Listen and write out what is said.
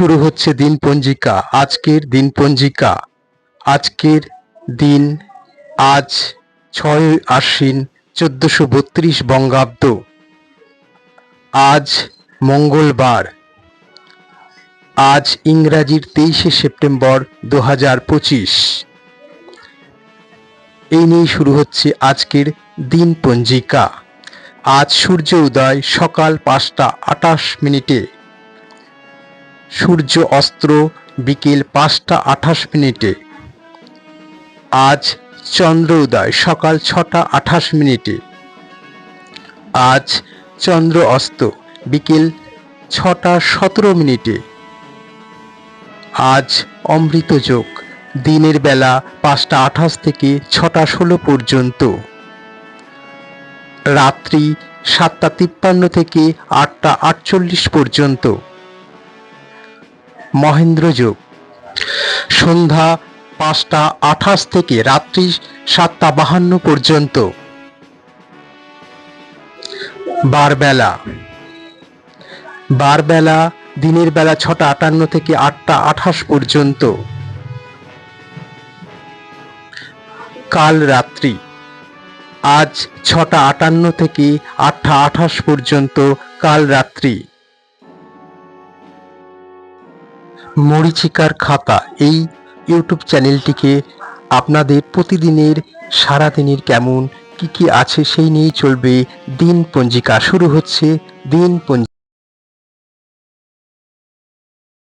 শুরু হচ্ছে দিন পঞ্জিকা, আজকের দিন পঞ্জিকা। আজকের দিন আজ ছয় আশ্বিন চোদ্দশো বত্রিশ বঙ্গাব্দ। আজ মঙ্গলবার। আজ ইংরাজির তেইশে সেপ্টেম্বর দু হাজার পঁচিশ। এই নিয়ে শুরু হচ্ছে আজকের দিন পঞ্জিকা। আজ সূর্য উদয় সকাল পাঁচটা আটাশ মিনিটে। সূর্য অস্ত্র বিকেল পাঁচটা আঠাশ মিনিটে। আজ চন্দ্র উদয়, সকাল ছটা আঠাশ মিনিটে। আজ চন্দ্র অস্ত, বিকেল ছটা সতেরো মিনিটে। আজ অমৃত যোগ, দিনের বেলা পাঁচটা আঠাশ থেকে ছটা ষোলো পর্যন্ত। রাত্রি সাতটা তিপ্পান্ন থেকে আটটা আটচল্লিশ পর্যন্ত। মহেন্দ্র যোগ। সন্ধ্যা পাঁচটা আঠাশ থেকে রাত্রি সাতটা বাহান্ন পর্যন্ত। বারবেলা। বারবেলা দিনের বেলা ছটা আটান্ন থেকে আটটা আঠাশ পর্যন্ত। কাল রাত্রি। আজ ছটা আটান্ন থেকে আটটা আঠাশ পর্যন্ত কাল রাত্রি। মরিচিকার খাতা এই ইউটিউব চ্যানেলটিকে আপনাদের প্রতিদিনের সারাদিনের কেমন কি কি আছে সেই নিয়েই চলবে দিন পঞ্জিকা। শুরু হচ্ছে দিন পঞ্জিকা